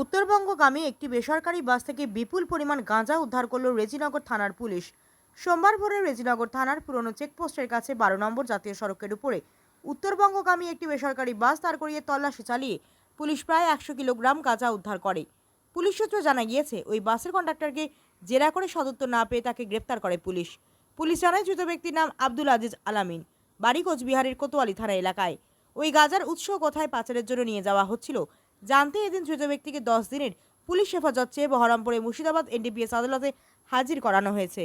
উত্তরবঙ্গগামী একটি বেসরকারি বাস থেকে বিপুল পরিমাণ গাঁজা উদ্ধার করল রেজিনগর থানার পুলিশ। সোমবার ভোরে রেজিনগর থানার পুরনো চেকপোস্টের কাছে বারো নম্বর জাতীয় সড়কের উপরে উত্তরবঙ্গগামী একটি বেসরকারি বাস দাঁড় করিয়ে তল্লাশি চালিয়ে পুলিশ প্রায় একশো কিলোগ্রাম গাঁজা উদ্ধার করে। পুলিশ সূত্রে জানা গিয়েছে, ওই বাসের কন্ডাক্টরকে জেরা করে সদুত্তর না পেয়ে তাকে গ্রেপ্তার করে পুলিশ। পুলিশ জানায়, ধৃত ব্যক্তির নাম আব্দুল আজিজ আলামিন, বাড়ি কোচবিহারের কোতোয়ালি থানা এলাকায়। ওই গাজার উৎস কোথায় পাচারের জন্য নিয়ে যাওয়া হচ্ছিল জানতে এদিন ধৃত ব্যক্তিকে দশ দিনের পুলিশ হেফাজত চেয়ে বহরমপুরে মুর্শিদাবাদ এনডিপিএস আদালতে হাজির করানো হয়েছে।